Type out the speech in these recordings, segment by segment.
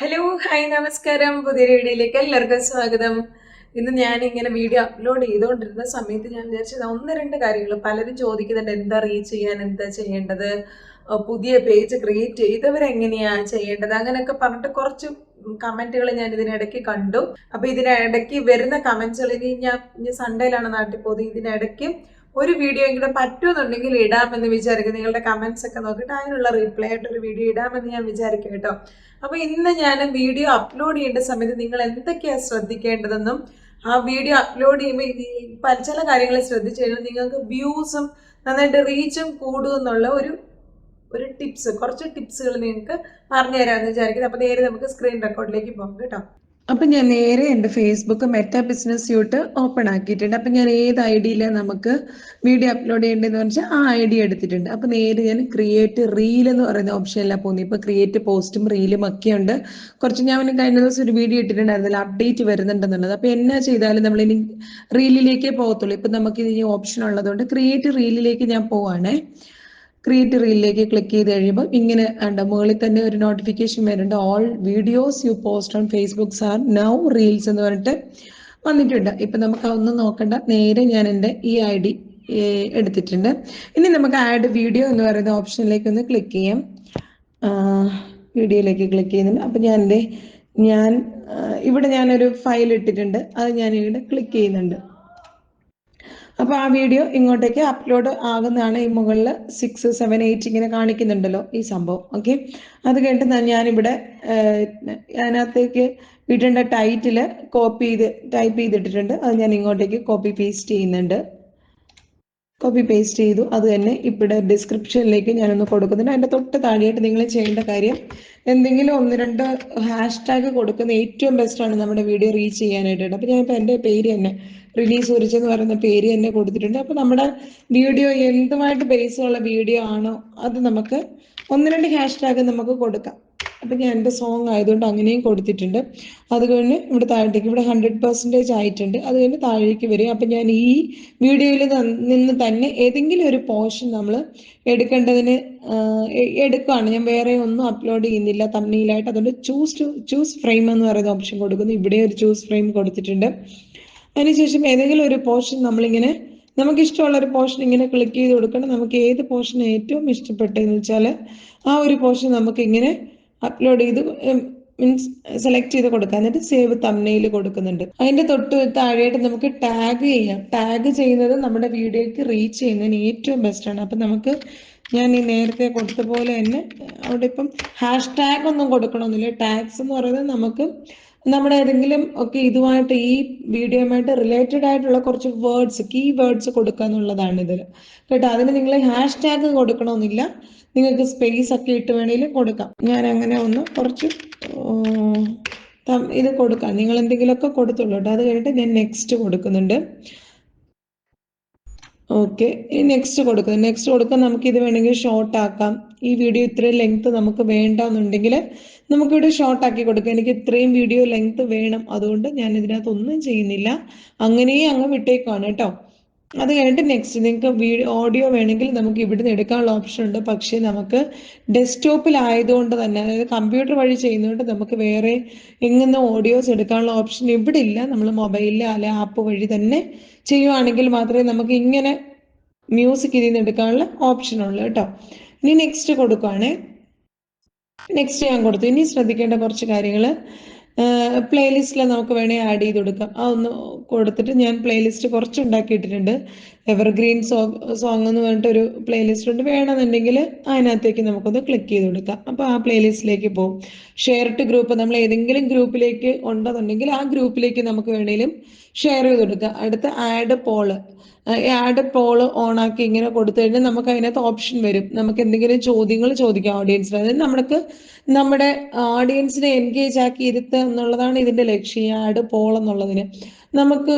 Hello hi നമസ്കാരം. പുതിയ വീഡിയോയിലേക്ക് എല്ലാവർക്കും സ്വാഗതം. ഇന്ന് ഞാൻ ഇങ്ങനെ വീഡിയോ അപ്ലോഡ് ചെയ്തുകൊണ്ടിരുന്ന സമയത്ത് ഞാൻ വിചാരിച്ചത് ഒന്ന് രണ്ട് കാര്യങ്ങൾ പലരും ചോദിക്കുന്നുണ്ട്. എന്താ റീച്ച് ചെയ്യാൻ? എന്താ ചെയ്യേണ്ടത്? പുതിയ പേജ് ക്രിയേറ്റ് ചെയ്തവരെങ്ങനെയാ ചെയ്യേണ്ടത്? അങ്ങനെയൊക്കെ പറഞ്ഞിട്ട് കുറച്ച് കമന്റുകൾ ഞാൻ ഇതിനിടയ്ക്ക് കണ്ടു. അപ്പോൾ ഇതിനിടയ്ക്ക് വരുന്ന കമന്റ്സുകൾ ഇനി ഞാൻ സൺഡേയിലാണ് നാട്ടിൽ പോകുന്നത്. ഇതിനിടയ്ക്ക് ഒരു വീഡിയോ എങ്കിലും പറ്റുമെന്നുണ്ടെങ്കിൽ ഇടാമെന്ന് വിചാരിക്കും നിങ്ങളുടെ കമൻസ് ഒക്കെ നോക്കിയിട്ട് അതിനുള്ള റീപ്ലൈ ആയിട്ട് ഒരു വീഡിയോ ഇടാമെന്ന് ഞാൻ വിചാരിക്കും കേട്ടോ. അപ്പോൾ ഇന്ന് ഞാൻ വീഡിയോ അപ്ലോഡ് ചെയ്യേണ്ട സമയത്ത് നിങ്ങൾ എന്തൊക്കെയാണ് ശ്രദ്ധിക്കേണ്ടതെന്നും ആ വീഡിയോ അപ്ലോഡ് ചെയ്യുമ്പോൾ ഈ ചില കാര്യങ്ങൾ ശ്രദ്ധിച്ചു കഴിഞ്ഞാൽ നിങ്ങൾക്ക് വ്യൂസും നന്നായിട്ട് റീച്ചും കൂടും എന്നുള്ള ഒരു ഒരു ടിപ്സ് കുറച്ച് ടിപ്സുകൾ നിങ്ങൾക്ക് പറഞ്ഞു തരാമെന്ന് വിചാരിക്കുന്നത് അപ്പോൾ നേരെ നമുക്ക് സ്ക്രീൻ റെക്കോർഡിലേക്ക് പോകാം കേട്ടോ. അപ്പം ഞാൻ നേരെ എന്റെ Facebook Meta business suite open ആക്കിയിട്ടുണ്ട്. അപ്പൊ ഞാൻ ഏത് ഐ നമുക്ക് വീഡിയോ അപ്ലോഡ് ചെയ്യേണ്ടതെന്ന് വെച്ചാൽ ആ ഐ ഡി എടുത്തിട്ടുണ്ട്. അപ്പൊ നേരെ ഞാൻ ക്രിയേറ്റ് റീൽ എന്ന് പറയുന്ന ഓപ്ഷൻ ഓപ്ഷനിലാണ് പോകുന്നത് ഇപ്പൊ ക്രിയേറ്റ് പോസ്റ്റും റീലും ഒക്കെ ഉണ്ട്. കുറച്ച് ഞാൻ കഴിഞ്ഞ ദിവസം ഒരു വീഡിയോ ഇട്ടിട്ടുണ്ടായിരുന്നില്ല അപ്ഡേറ്റ് വരുന്നുണ്ടെന്നുള്ളത്. അപ്പൊ എന്നാ ചെയ്താലും നമ്മൾ ഇനി റീലിലേക്കേ പോകത്തുള്ളൂ. ഇപ്പൊ നമുക്ക് ഇനി ഓപ്ഷൻ ഉള്ളതുകൊണ്ട് ക്രിയേറ്റ് റീലിലേക്ക് ഞാൻ പോവാണേ. ക്രിയേറ്റ് റീലിലേക്ക് ക്ലിക്ക് ചെയ്ത് കഴിയുമ്പോൾ ഇങ്ങനെ ഉണ്ട് മുകളിൽ തന്നെ ഒരു നോട്ടിഫിക്കേഷൻ വരുന്നുണ്ട്. All videos you post on Facebook are now reels എന്ന് പറഞ്ഞിട്ട് വന്നിട്ടുണ്ട്. ഇപ്പം നമുക്ക് അതൊന്നും നോക്കണ്ട. നേരെ ഞാൻ എന്റെ ഈ ഐ ഡി എടുത്തിട്ടുണ്ട്. ഇനി നമുക്ക് ആഡ് വീഡിയോ എന്ന് പറയുന്ന ഓപ്ഷനിലേക്ക് ഒന്ന് ക്ലിക്ക് ചെയ്യാം. വീഡിയോയിലേക്ക് ക്ലിക്ക് ചെയ്യുന്നുണ്ട്. അപ്പം ഞാൻ എന്റെ ഞാൻ ഇവിടെ ഞാനൊരു ഫയൽ ഇട്ടിട്ടുണ്ട്. അത് ഞാൻ ഇവിടെ ക്ലിക്ക് ചെയ്യുന്നുണ്ട്. അപ്പൊ ആ വീഡിയോ ഇങ്ങോട്ടേക്ക് അപ്ലോഡ് ആകുന്നതാണ് ഈ മുകളിൽ സിക്സ് സെവൻ എയ്റ്റ് ഇങ്ങനെ കാണിക്കുന്നുണ്ടല്ലോ ഈ സംഭവം. ഓക്കെ അത് ഞാൻ- ഞാനിവിടെ അതിനകത്തേക്ക് വീട്ടിന്റെ ടൈറ്റിൽ കോപ്പി ചെയ്ത് ടൈപ്പ് ചെയ്തിട്ടിട്ടുണ്ട്. അത് ഞാൻ ഇങ്ങോട്ടേക്ക് കോപ്പി പേസ്റ്റ് ചെയ്യുന്നുണ്ട്. കോപ്പി പേസ്റ്റ് ചെയ്തു. അത് തന്നെ ഇവിടെ ഡിസ്ക്രിപ്ഷനിലേക്ക് ഞാനൊന്ന് കൊടുക്കുന്നുണ്ട്. അതിന്റെ തൊട്ട് താഴെയായിട്ട് നിങ്ങൾ ചെയ്യേണ്ട കാര്യം എന്തെങ്കിലും ഒന്ന് രണ്ട് ഹാഷ്ടാഗ് കൊടുക്കുന്ന ഏറ്റവും ബെസ്റ്റാണ് നമ്മുടെ വീഡിയോ റീച്ച് ചെയ്യാനായിട്ട്. അപ്പം ഞാനിപ്പോൾ എന്റെ പേര് തന്നെ റിലീസ് ഉറിച്ച് എന്ന് പറയുന്ന പേര് തന്നെ കൊടുത്തിട്ടുണ്ട്. അപ്പൊ നമ്മുടെ വീഡിയോ എന്തുമായിട്ട് ബേസ് ഉള്ള വീഡിയോ ആണോ അത് നമുക്ക് ഒന്ന് രണ്ട് ഹാഷ് ടാഗ് നമുക്ക് കൊടുക്കാം. അപ്പൊ ഞാൻ എന്റെ സോങ് ആയതുകൊണ്ട് അങ്ങനെയും കൊടുത്തിട്ടുണ്ട്. അത് കഴിഞ്ഞ് ഇവിടെ താഴേക്ക് ഇവിടെ ഹൺഡ്രഡ് പെർസെന്റേജ് ആയിട്ടുണ്ട്. അത് കഴിഞ്ഞ് താഴേക്ക് വരും. അപ്പൊ ഞാൻ ഈ വീഡിയോയിൽ നിന്ന് തന്നെ ഏതെങ്കിലും ഒരു പോർഷൻ നമ്മൾ എടുക്കേണ്ടതിന് എടുക്കുകയാണ് ഞാൻ വേറെ ഒന്നും അപ്ലോഡ് ചെയ്യുന്നില്ല. തമ്മിലായിട്ട് അതുകൊണ്ട് ചൂസ് ടു ചൂസ് ഫ്രെയിം എന്ന് പറയുന്ന ഓപ്ഷൻ കൊടുക്കുന്നു. ഇവിടെ ഒരു ചൂസ് ഫ്രെയിം കൊടുത്തിട്ടുണ്ട്. അതിനുശേഷം ഏതെങ്കിലും ഒരു പോർഷൻ നമ്മളിങ്ങനെ നമുക്ക് ഇഷ്ടമുള്ള ഒരു പോർഷൻ ഇങ്ങനെ ക്ലിക്ക് ചെയ്ത് കൊടുക്കണം. നമുക്ക് ഏത് പോർഷൻ ഏറ്റവും ഇഷ്ടപ്പെട്ടതെന്ന് വെച്ചാൽ ആ ഒരു പോർഷൻ നമുക്ക് ഇങ്ങനെ അപ്ലോഡ് ചെയ്ത് മീൻസ് സെലക്ട് ചെയ്ത് കൊടുക്കാം. എന്നിട്ട് സേവ് തമ്മനയിൽ കൊടുക്കുന്നുണ്ട്. അതിന്റെ തൊട്ട് താഴെയായിട്ട് നമുക്ക് ടാഗ് ചെയ്യാം. ടാഗ് ചെയ്യുന്നത് നമ്മുടെ വീഡിയോയ്ക്ക് റീച്ച് ചെയ്യുന്നതിന് ഏറ്റവും ബെസ്റ്റാണ് അപ്പൊ നമുക്ക് ഞാൻ ഈ നേരത്തെ കൊടുത്ത പോലെ തന്നെ അവിടെ ഇപ്പം ഹാഷ് ടാഗ് ഒന്നും കൊടുക്കണമെന്നില്ല. ടാഗ്സ് എന്ന് പറയുന്നത് നമുക്ക് നമ്മുടെ ഏതെങ്കിലും ഒക്കെ ഇതുമായിട്ട് ഈ വീഡിയോയുമായിട്ട് റിലേറ്റഡ് ആയിട്ടുള്ള കുറച്ച് വേർഡ്സ് കീ വേർഡ്സ് കൊടുക്കുക എന്നുള്ളതാണ് ഇതിൽ കേട്ടോ? അതിന് നിങ്ങൾ ഹാഷ് ടാഗ് കൊടുക്കണമെന്നില്ല. നിങ്ങൾക്ക് സ്പേസ് ഒക്കെ ഇട്ട് വേണമെങ്കിൽ കൊടുക്കാം. ഞാൻ അങ്ങനെ ഒന്ന് കുറച്ച് ഇത് കൊടുക്കാം. നിങ്ങൾ എന്തെങ്കിലുമൊക്കെ കൊടുത്തുള്ളൂ കേട്ടോ. അത് കഴിഞ്ഞിട്ട് ഞാൻ നെക്സ്റ്റ് കൊടുക്കുന്നുണ്ട്. ഓക്കെ ഈ നെക്സ്റ്റ് കൊടുക്കുന്നു. നെക്സ്റ്റ് കൊടുക്കാൻ നമുക്ക് ഇത് വേണമെങ്കിൽ ഷോർട്ട് ആക്കാം. ഈ വീഡിയോ ഇത്രയും ലെങ്ത് നമുക്ക് വേണ്ടെന്നുണ്ടെങ്കിൽ നമുക്കിവിടെ ഷോർട്ട് ആക്കി കൊടുക്കാം. എനിക്ക് ഇത്രയും വീഡിയോ ലെങ്ത് വേണം. അതുകൊണ്ട് ഞാൻ ഇതിനകത്ത് ഒന്നും ചെയ്യുന്നില്ല. അങ്ങനെയേ അങ്ങ് വിട്ടേക്കാണ് കേട്ടോ. അത് കഴിഞ്ഞിട്ട് നെക്സ്റ്റ് നിങ്ങൾക്ക് വീഡിയോ ഓഡിയോ വേണമെങ്കിൽ നമുക്ക് ഇവിടുന്ന് എടുക്കാനുള്ള ഓപ്ഷൻ ഉണ്ട്. പക്ഷേ നമുക്ക് ഡെസ്ക്ടോപ്പിലായതുകൊണ്ട് തന്നെ അതായത് കമ്പ്യൂട്ടർ വഴി ചെയ്യുന്നതുകൊണ്ട് നമുക്ക് വേറെ എങ്ങനെ ഓഡിയോസ് എടുക്കാനുള്ള ഓപ്ഷൻ ഇവിടെ ഇല്ല നമ്മൾ മൊബൈലിൽ അല്ലെ ആപ്പ് വഴി തന്നെ ചെയ്യുവാണെങ്കിൽ മാത്രമേ നമുക്ക് ഇങ്ങനെ മ്യൂസിക് ഇതിൽ നിന്ന് എടുക്കാനുള്ള ഓപ്ഷൻ ഉള്ളൂ കേട്ടോ. ഇനി നെക്സ്റ്റ് കൊടുക്കുവാണേ. നെക്സ്റ്റ് ഞാൻ കൊടുത്തു. ഇനി ശ്രദ്ധിക്കേണ്ട കുറച്ച് കാര്യങ്ങൾ. പ്ലേലിസ്റ്റിൽ നമുക്ക് വേണേൽ ആഡ് ചെയ്ത് കൊടുക്കാം. ആ ഒന്ന് കൊടുത്തിട്ട് ഞാൻ പ്ലേലിസ്റ്റ് കുറച്ച് ഉണ്ടാക്കിയിട്ടിട്ടുണ്ട് എവർഗ്രീൻ സോങ് സോങ് എന്ന് പറഞ്ഞിട്ട് ഒരു പ്ലേലിസ്റ്റ് ഉണ്ട്. വേണമെന്നുണ്ടെങ്കിൽ അതിനകത്തേക്ക് നമുക്കൊന്ന് ക്ലിക്ക് ചെയ്ത് കൊടുക്കാം. അപ്പോൾ ആ പ്ലേലിസ്റ്റിലേക്ക് പോകും ഷെയർ ടു ഗ്രൂപ്പ് നമ്മൾ ഏതെങ്കിലും ഗ്രൂപ്പിലേക്ക് ഉണ്ടെന്നുണ്ടെങ്കിൽ ആ ഗ്രൂപ്പിലേക്ക് നമുക്ക് വേണേലും ഷെയർ ചെയ്ത് കൊടുക്കുക അടുത്ത add poll add poll on ആക്കി ഇങ്ങനെ കൊടുത്തു കഴിഞ്ഞാൽ നമുക്ക് അതിനകത്ത് ഓപ്ഷൻ വരും. നമുക്ക് എന്തെങ്കിലും ചോദ്യങ്ങൾ ചോദിക്കാം ഓഡിയൻസിന് അതായത് നമുക്ക് നമ്മുടെ ഓഡിയൻസിനെ എൻഗേജ് ആക്കി ഇരുത്തുക എന്നുള്ളതാണ് ഇതിന്റെ ലക്ഷ്യം. ആഡ് പോൾ എന്നുള്ളതിന്. നമുക്ക്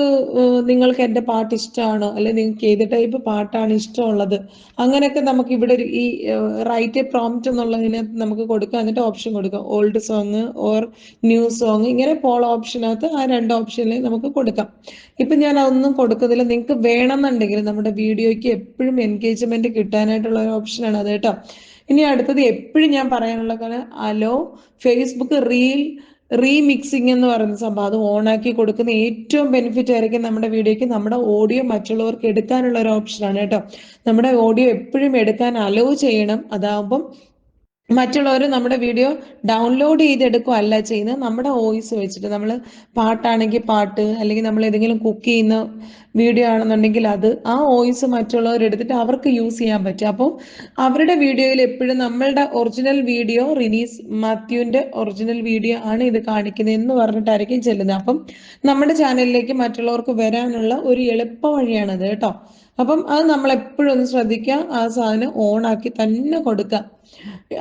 നിങ്ങൾക്ക് എന്റെ പാട്ട് ഇഷ്ടമാണ്? അല്ലെങ്കിൽ നിങ്ങൾക്ക് ഏത് ടൈപ്പ് പാട്ടാണ് ഇഷ്ടമുള്ളത്? അങ്ങനെയൊക്കെ നമുക്ക് ഇവിടെ ഒരു ഈ റൈറ്റ് പ്രോംപ്റ്റ് എന്നുള്ളതിന് നമുക്ക് കൊടുക്കാം. എന്നിട്ട് ഓപ്ഷൻ കൊടുക്കാം. Old song or new song ഇങ്ങനെ പോൾ ഓപ്ഷനകത്ത് ആ രണ്ട് ഓപ്ഷനിൽ നമുക്ക് കൊടുക്കാം. ഇപ്പൊ ഞാൻ അതൊന്നും കൊടുക്കുന്നില്ല. നിങ്ങൾക്ക് വേണമെന്നുണ്ടെങ്കിൽ നമ്മുടെ വീഡിയോയ്ക്ക് എപ്പോഴും എൻഗേജ്മെന്റ് കിട്ടാനായിട്ടുള്ള ഒരു ഓപ്ഷനാണ് അത് കേട്ടോ. ഇനി അടുത്തത് എപ്പോഴും ഞാൻ പറയാനുള്ള കാര്യം അലോ ഫേസ്ബുക്ക് റീൽ റീമിക്സിംഗ് എന്ന് പറയുന്ന സംഭവം. അത് ഓണാക്കി കൊടുക്കുന്ന ഏറ്റവും ബെനിഫിറ്റ് ആയിരിക്കും നമ്മുടെ വീഡിയോയ്ക്ക്. നമ്മുടെ ഓഡിയോ മറ്റുള്ളവർക്ക് എടുക്കാനുള്ള ഒരു ഓപ്ഷനാണ് കേട്ടോ. നമ്മുടെ ഓഡിയോ എപ്പോഴും എടുക്കാൻ അലോ ചെയ്യണം. അതാവുമ്പം മറ്റുള്ളവർ നമ്മുടെ വീഡിയോ ഡൗൺലോഡ് ചെയ്തെടുക്കുകയല്ല ചെയ്യുന്നത്. നമ്മുടെ വോയിസ് വെച്ചിട്ട് നമ്മൾ പാട്ടാണെങ്കിൽ പാട്ട് അല്ലെങ്കിൽ നമ്മൾ ഏതെങ്കിലും കുക്ക് ചെയ്യുന്ന വീഡിയോ ആണെന്നുണ്ടെങ്കിൽ അത് ആ വോയിസ് മറ്റുള്ളവർ എടുത്തിട്ട് അവർക്ക് യൂസ് ചെയ്യാൻ പറ്റും. അപ്പോൾ അവരുടെ വീഡിയോയിൽ എപ്പോഴും നമ്മളുടെ ഒറിജിനൽ വീഡിയോ റിലീസ് മാത്യുവിന്റെ ഒറിജിനൽ വീഡിയോ ആണ് ഇത് കാണിക്കുന്നത് എന്ന് പറഞ്ഞിട്ടായിരിക്കും ചെല്ലുന്നത്. അപ്പം നമ്മുടെ ചാനലിലേക്ക് മറ്റുള്ളവർക്ക് വരാനുള്ള ഒരു എളുപ്പ വഴിയാണത് കേട്ടോ. അപ്പം അത് നമ്മൾ എപ്പോഴും ഒന്ന് ശ്രദ്ധിക്കുക ആ സാധനം ഓൺ ആക്കി തന്നെ കൊടുക്കുക.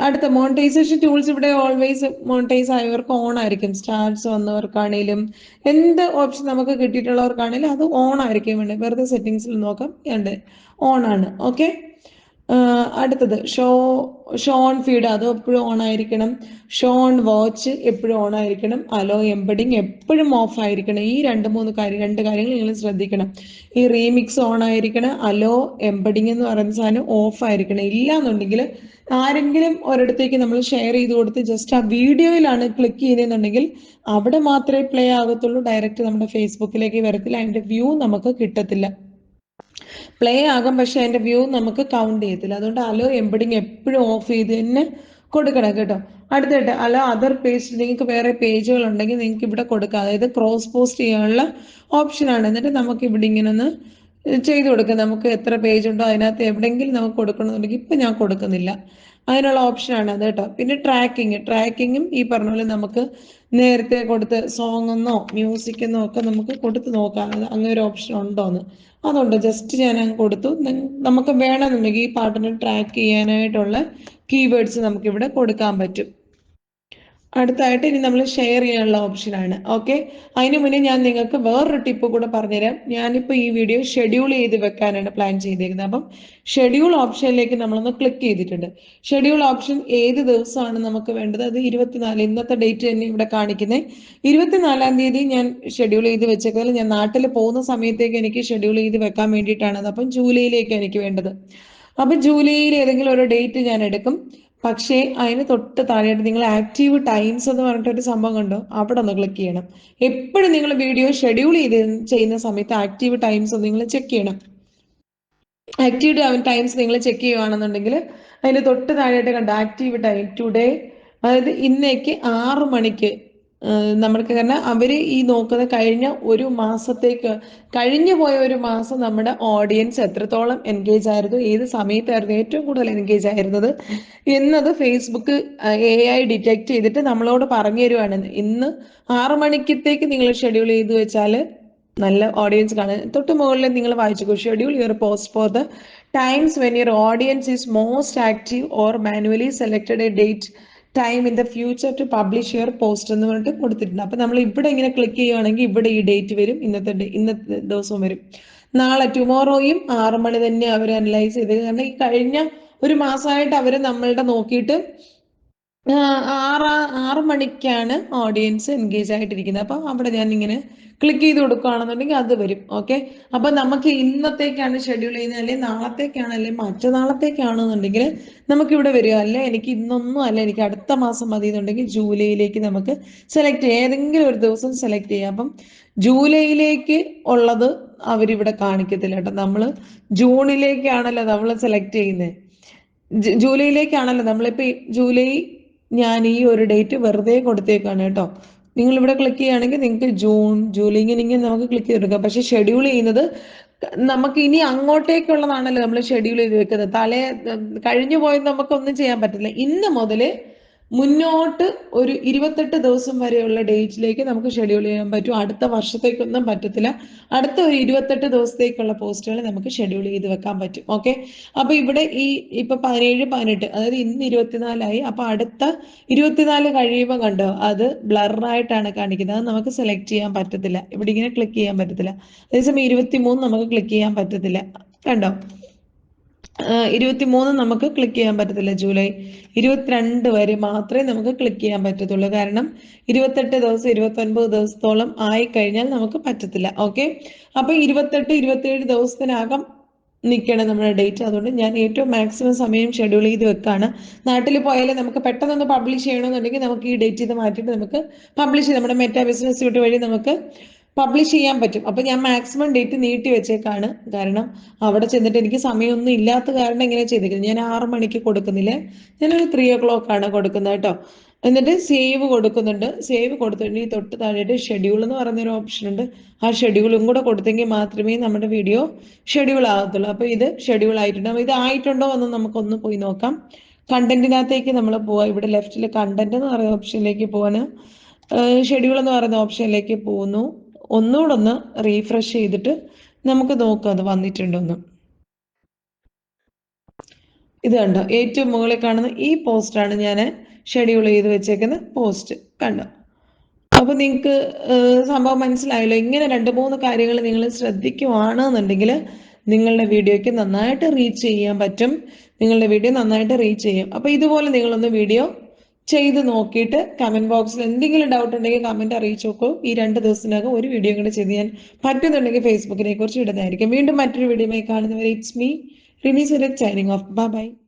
അടുത്ത മോണിറ്റൈസേഷൻ ടൂൾസ് ഇവിടെ ഓൾവേസ് മോണിറ്റൈസ് ആയവർക്ക് ഓൺ ആയിരിക്കും സ്റ്റാർസ് വന്നവർക്കാണേലും എന്ത് ഓപ്ഷൻ നമുക്ക് കിട്ടിയിട്ടുള്ളവർക്കാണേലും അത് ഓൺ ആയിരിക്കും വേണ്ടത്. വെറുതെ സെറ്റിങ്സിൽ നോക്കാം. ഉണ്ട് ഓൺ ആണ് ഓക്കെ അടുത്തത്. ഷോ ഷോൺ ഫീഡ് അത് എപ്പോഴും ഓൺ ആയിരിക്കണം. ഷോൺ വാച്ച് എപ്പോഴും ഓൺ ആയിരിക്കണം. അലോ എംബഡിങ് എപ്പോഴും ഓഫ് ആയിരിക്കണം. ഈ രണ്ട് മൂന്ന് കാര്യം രണ്ട് കാര്യങ്ങൾ നിങ്ങൾ ശ്രദ്ധിക്കണം. ഈ റീമിക്സ് ഓൺ ആയിരിക്കണം. അലോ എംബഡിങ് എന്ന് പറയുന്ന സാധനം ഓഫ് ആയിരിക്കണം. ഇല്ല എന്നുണ്ടെങ്കിൽ ആരെങ്കിലും ഒരിടത്തേക്ക് നമ്മൾ ഷെയർ ചെയ്ത് കൊടുത്ത് ജസ്റ്റ് ആ വീഡിയോയിലാണ് ക്ലിക്ക് ചെയ്യുന്നതെന്നുണ്ടെങ്കിൽ അവിടെ മാത്രമേ പ്ലേ ആകത്തുള്ളൂ. ഡയറക്റ്റ് നമ്മുടെ ഫേസ്ബുക്കിലേക്ക് വരത്തില്ല. അതിന്റെ വ്യൂ നമുക്ക് കിട്ടത്തില്ല. പ്ലേ ആകും പക്ഷെ അതിന്റെ വ്യൂ നമുക്ക് കൗണ്ട് ചെയ്യത്തില്ല. അതുകൊണ്ട് അലോ എംബഡിങ് എപ്പോഴും ഓഫ് ചെയ്ത് തന്നെ കൊടുക്കണം കേട്ടോ. അടുത്തായിട്ട് അലോ അതർ പേജ് നിങ്ങൾക്ക് വേറെ പേജുകൾ ഉണ്ടെങ്കിൽ നിങ്ങൾക്ക് ഇവിടെ കൊടുക്കാം. അതായത് ക്രോസ് പോസ്റ്റ് ചെയ്യാനുള്ള ഓപ്ഷനാണ് എന്നിട്ട് നമുക്ക് ഇവിടെ ഇങ്ങനെ ഒന്ന് ചെയ്ത് കൊടുക്കാം. നമുക്ക് എത്ര പേജ് ഉണ്ടോ അതിനകത്ത് എവിടെയെങ്കിലും നമുക്ക് കൊടുക്കണമെന്നുണ്ടെങ്കിൽ ഇപ്പം ഞാൻ കൊടുക്കുന്നില്ല. അതിനുള്ള ഓപ്ഷനാണ് അത് കേട്ടോ. പിന്നെ ട്രാക്കിങ് ട്രാക്കിങ്ങും ഈ പറഞ്ഞ പോലെ നമുക്ക് നേരത്തെ കൊടുത്ത് സോങ് എന്നോ മ്യൂസിക് എന്നോ ഒക്കെ നമുക്ക് കൊടുത്ത് നോക്കാം. അങ്ങനെ ഒരു ഓപ്ഷൻ ഉണ്ടോന്ന്. അതുകൊണ്ട് ജസ്റ്റ് ഞാൻ അങ്ങ് കൊടുത്തു നമുക്ക് വേണമെന്നുണ്ടെങ്കിൽ ഈ പാട്ടിനെ ട്രാക്ക് ചെയ്യാനായിട്ടുള്ള കീവേഡ്സ് നമുക്കിവിടെ കൊടുക്കാൻ പറ്റും. അടുത്തായിട്ട് ഇനി നമ്മൾ ഷെയർ ചെയ്യാനുള്ള ഓപ്ഷനാണ് ഓക്കെ അതിന് മുന്നേ ഞാൻ നിങ്ങൾക്ക് വേറൊരു ടിപ്പ് കൂടെ പറഞ്ഞുതരാം. ഞാനിപ്പോൾ ഈ വീഡിയോ ഷെഡ്യൂൾ ചെയ്ത് വെക്കാനാണ് പ്ലാൻ ചെയ്തിരിക്കുന്നത് അപ്പം ഷെഡ്യൂൾ ഓപ്ഷനിലേക്ക് നമ്മളൊന്ന് ക്ലിക്ക് ചെയ്തിട്ടുണ്ട്. ഷെഡ്യൂൾ ഓപ്ഷൻ ഏത് ദിവസമാണ് നമുക്ക് വേണ്ടത്? അത് ഇരുപത്തിനാല് ഇന്നത്തെ ഡേറ്റ് തന്നെ ഇവിടെ കാണിക്കുന്നത് ഇരുപത്തിനാലാം തീയതി ഞാൻ ഷെഡ്യൂൾ ചെയ്ത് വെച്ചേക്കാൽ ഞാൻ നാട്ടിൽ പോകുന്ന സമയത്തേക്ക് എനിക്ക് ഷെഡ്യൂൾ ചെയ്ത് വെക്കാൻ വേണ്ടിയിട്ടാണ്. അപ്പം ജൂലൈയിലേക്ക് എനിക്ക് വേണ്ടത്. അപ്പൊ ജൂലൈയിൽ ഏതെങ്കിലും ഒരു ഡേറ്റ് ഞാൻ എടുക്കും. പക്ഷേ അതിന് തൊട്ട് താഴെയായിട്ട് നിങ്ങൾ ആക്റ്റീവ് ടൈംസ് എന്ന് പറഞ്ഞിട്ടൊരു സംഭവം കണ്ടോ? അവിടെ ഒന്ന് ക്ലിക്ക് ചെയ്യണം. എപ്പോഴും നിങ്ങൾ വീഡിയോ ഷെഡ്യൂൾ ചെയ്ത് ചെയ്യുന്ന സമയത്ത് ആക്റ്റീവ് ടൈംസ് നിങ്ങൾ ചെക്ക് ചെയ്യണം. ആക്റ്റീവ് ടൈംസ് നിങ്ങൾ ചെക്ക് ചെയ്യുകയാണെന്നുണ്ടെങ്കിൽ അതിന് തൊട്ട് താഴെയായിട്ട് കണ്ടോ? ആക്റ്റീവ് ടൈം ടുഡേ അതായത് ഇന്നേക്ക് ആറ് മണിക്ക് നമ്മൾക്ക് കാരണം അവർ ഈ നോക്കുന്ന കഴിഞ്ഞ ഒരു മാസത്തേക്ക് കഴിഞ്ഞു പോയ ഒരു മാസം നമ്മുടെ ഓഡിയൻസ് എത്രത്തോളം എൻഗേജ് ആയിരുന്നു ഏത് സമയത്തായിരുന്നു ഏറ്റവും കൂടുതൽ എൻഗേജ് ആയിരുന്നത് എന്നത് ഫേസ്ബുക്ക് എ ഐ ഡിറ്റക്ട് ചെയ്തിട്ട് നമ്മളോട് പറഞ്ഞു തരുവാണ്. ഇന്ന് ആറു മണിക്കത്തേക്ക് നിങ്ങൾ ഷെഡ്യൂൾ ചെയ്ത് വെച്ചാൽ നല്ല ഓഡിയൻസ് കാണാൻ തൊട്ട് മുകളിൽ നിങ്ങൾ വായിച്ചു schedule your post for the times when your audience is most active or manually selected a date time in the future to publish your post എന്ന് പറഞ്ഞിട്ട് കൊടുത്തിട്ടുണ്ട്. അപ്പൊ നമ്മൾ ഇവിടെ ഇങ്ങനെ ക്ലിക്ക് ചെയ്യുകയാണെങ്കിൽ ഇവിടെ ഈ ഡേറ്റ് വരും ഇന്നത്തെ ഇന്നത്തെ ദിവസവും വരും. നാളെ ടുമോറോയും ആറ് മണി തന്നെ അവർ അനലൈസ് ചെയ്ത് കാരണം ഈ കഴിഞ്ഞ ഒരു മാസമായിട്ട് അവർ നമ്മളുടെ നോക്കിയിട്ട് ആറ് ആറ് മണിക്കാണ് ഓഡിയൻസ് എൻഗേജ് ആയിട്ടിരിക്കുന്നത്. അപ്പം അവിടെ ഞാൻ ഇങ്ങനെ ക്ലിക്ക് ചെയ്ത് കൊടുക്കുകയാണെന്നുണ്ടെങ്കിൽ അത് വരും. ഓക്കെ അപ്പം നമുക്ക് ഇന്നത്തേക്കാണ് ഷെഡ്യൂൾ ചെയ്യുന്നത് അല്ലെങ്കിൽ നാളത്തേക്കാണ് അല്ലെങ്കിൽ മറ്റന്നാളത്തേക്കാണെന്നുണ്ടെങ്കിൽ നമുക്ക് ഇവിടെ വരിക. അല്ലെ എനിക്ക് ഇന്നൊന്നും അല്ല എനിക്ക് അടുത്ത മാസം മതി എന്നുണ്ടെങ്കിൽ ജൂലൈയിലേക്ക് നമുക്ക് സെലക്ട് ചെയ്യാം. ഏതെങ്കിലും ഒരു ദിവസം സെലക്ട് ചെയ്യാം. അപ്പം ജൂലൈയിലേക്ക് ഉള്ളത് അവരിവിടെ കാണിക്കത്തില്ല കേട്ടോ. നമ്മൾ ജൂണിലേക്കാണല്ലോ നമ്മൾ സെലക്ട് ചെയ്യുന്നത്. ജൂലൈയിലേക്കാണല്ലോ നമ്മളിപ്പോൾ ജൂലൈ ഞാൻ ഈ ഒരു ഡേറ്റ് വെറുതെ കൊടുത്തേക്കാണ് കേട്ടോ. നിങ്ങൾ ഇവിടെ ക്ലിക്ക് ചെയ്യുകയാണെങ്കിൽ നിങ്ങൾക്ക് ജൂൺ ജൂലൈ ഇങ്ങനെ ഇങ്ങനെ നമുക്ക് ക്ലിക്ക് ചെയ്തെടുക്കാം. പക്ഷെ ഷെഡ്യൂൾ ചെയ്യുന്നത് നമുക്ക് ഇനി അങ്ങോട്ടേക്കുള്ളതാണല്ലോ നമ്മൾ ഷെഡ്യൂൾ ചെയ്ത് വെക്കുന്നത്. തലേ കഴിഞ്ഞു പോയത് നമുക്കൊന്നും ചെയ്യാൻ പറ്റില്ല. ഇന്ന് മുതൽ മുന്നോട്ട് ഒരു ഇരുപത്തെട്ട് ദിവസം വരെയുള്ള ഡേറ്റിലേക്ക് നമുക്ക് ഷെഡ്യൂൾ ചെയ്യാൻ പറ്റും. അടുത്ത വർഷത്തേക്കൊന്നും പറ്റത്തില്ല. അടുത്ത ഒരു ഇരുപത്തെട്ട് ദിവസത്തേക്കുള്ള പോസ്റ്റുകൾ നമുക്ക് ഷെഡ്യൂൾ ചെയ്ത് വെക്കാൻ പറ്റും. ഓക്കെ അപ്പൊ ഇവിടെ ഈ ഇപ്പൊ പതിനേഴ് പതിനെട്ട് അതായത് ഇന്ന് ഇരുപത്തിനാലായി. അപ്പൊ അടുത്ത ഇരുപത്തിനാല് കഴിയുമ്പോൾ കണ്ടോ അത് ബ്ലറായിട്ടാണ് കാണിക്കുന്നത്. അത് നമുക്ക് സെലക്ട് ചെയ്യാൻ പറ്റത്തില്ല. ഇവിടെ ഇങ്ങനെ ക്ലിക്ക് ചെയ്യാൻ പറ്റത്തില്ല. അതേസമയം ഇരുപത്തിമൂന്ന് നമുക്ക് ക്ലിക്ക് ചെയ്യാൻ പറ്റത്തില്ല. കണ്ടോ? ഇരുപത്തിമൂന്ന് നമുക്ക് ക്ലിക്ക് ചെയ്യാൻ പറ്റത്തില്ല ജൂലൈ ഇരുപത്തിരണ്ട് വരെ മാത്രമേ നമുക്ക് ക്ലിക്ക് ചെയ്യാൻ പറ്റത്തുള്ളൂ. കാരണം ഇരുപത്തെട്ട് ദിവസം ഇരുപത്തൊൻപത് ദിവസത്തോളം ആയി കഴിഞ്ഞാൽ നമുക്ക് പറ്റത്തില്ല ഓക്കെ അപ്പൊ ഇരുപത്തെട്ട് ഇരുപത്തിയേഴ് ദിവസത്തിനകം നിൽക്കണം നമ്മുടെ ഡേറ്റ് അതുകൊണ്ട് ഞാൻ ഏറ്റവും മാക്സിമം സമയം ഷെഡ്യൂൾ ചെയ്ത് വെക്കാണ്. നാട്ടിൽ പോയാലേ നമുക്ക് പെട്ടെന്നൊന്ന് പബ്ലിഷ് ചെയ്യണമെന്നുണ്ടെങ്കിൽ നമുക്ക് ഈ ഡേറ്റ് ചെയ്ത് മാറ്റിയിട്ട് നമുക്ക് പബ്ലിഷ് ചെയ്യാം. നമ്മുടെ മെറ്റാ ബിസിനസ് വഴി നമുക്ക് പബ്ലിഷ് ചെയ്യാൻ പറ്റും. അപ്പൊ ഞാൻ മാക്സിമം ഡേറ്റ് നീട്ടി വെച്ചേക്കാണ്. കാരണം അവിടെ ചെന്നിട്ട് എനിക്ക് സമയമൊന്നും ഇല്ലാത്ത കാരണം ഇങ്ങനെ ചെയ്തേക്കുന്നത്. ഞാൻ ആറു മണിക്ക് കൊടുക്കുന്നില്ല? ഞാനൊരു ത്രീ ഒ ക്ലോക്ക് ആണ് കൊടുക്കുന്നത് കേട്ടോ. എന്നിട്ട് സേവ് കൊടുക്കുന്നുണ്ട്. സേവ് കൊടുത്തിട്ട് ഈ തൊട്ട് താഴെയായിട്ട് ഷെഡ്യൂൾ എന്ന് പറയുന്ന ഒരു ഓപ്ഷൻ ഉണ്ട്. ആ ഷെഡ്യൂളും കൂടെ കൊടുത്തെങ്കിൽ മാത്രമേ നമ്മുടെ വീഡിയോ ഷെഡ്യൂൾ ആകത്തുള്ളൂ. അപ്പോൾ ഇത് ഷെഡ്യൂൾ ആയിട്ടുണ്ട്. അപ്പോൾ ഇത് ആയിട്ടുണ്ടോ എന്ന് നമുക്കൊന്ന് പോയി നോക്കാം. കണ്ടന്റിനകത്തേക്ക് നമ്മൾ പോവാം. ഇവിടെ ലെഫ്റ്റിൽ കണ്ടന്റ് എന്ന് പറയുന്ന ഓപ്ഷനിലേക്ക് പോവാൻ ഷെഡ്യൂൾ എന്ന് പറയുന്ന ഓപ്ഷനിലേക്ക് പോകുന്നു. ഒന്നുകൂടെ ഒന്ന് റീഫ്രഷ് ചെയ്തിട്ട് നമുക്ക് നോക്കാം അത് വന്നിട്ടുണ്ടോന്ന്. ഇത് കണ്ടോ ഏറ്റവും മുകളിൽ കാണുന്ന ഈ പോസ്റ്റാണ് ഞാൻ ഷെഡ്യൂൾ ചെയ്ത് വെച്ചേക്കുന്ന പോസ്റ്റ് കണ്ടോ. അപ്പോൾ നിങ്ങൾക്ക് സംഭവം മനസ്സിലായല്ലോ ഇങ്ങനെ രണ്ട് മൂന്ന് കാര്യങ്ങൾ നിങ്ങൾ ശ്രദ്ധിക്കുവാണെന്നുണ്ടെങ്കിൽ നിങ്ങളുടെ വീഡിയോയ്ക്ക് നന്നായിട്ട് റീച്ച് ചെയ്യാൻ പറ്റും. നിങ്ങളുടെ വീഡിയോ നന്നായിട്ട് റീച്ച് ചെയ്യും. അപ്പോൾ ഇതുപോലെ നിങ്ങളൊന്ന് വീഡിയോ ചെയ്ത് നോക്കിയിട്ട് കമന്റ് ബോക്സിൽ എന്തെങ്കിലും ഡൗട്ട് ഉണ്ടെങ്കിൽ കമന്റ് അറിയിച്ചു നോക്കൂ. ഈ രണ്ട് ദിവസത്തിനകം ഒരു വീഡിയോ കൂടെ ചെയ്ത് ഞാൻ പറ്റുന്നുണ്ടെങ്കിൽ ഫേസ്ബുക്കിനെ കുറിച്ച് ഇടുന്നതായിരിക്കും. വീണ്ടും മറ്റൊരു വീഡിയോയുമായി കാണുന്നവരെ it's me Rini Surath signing off bye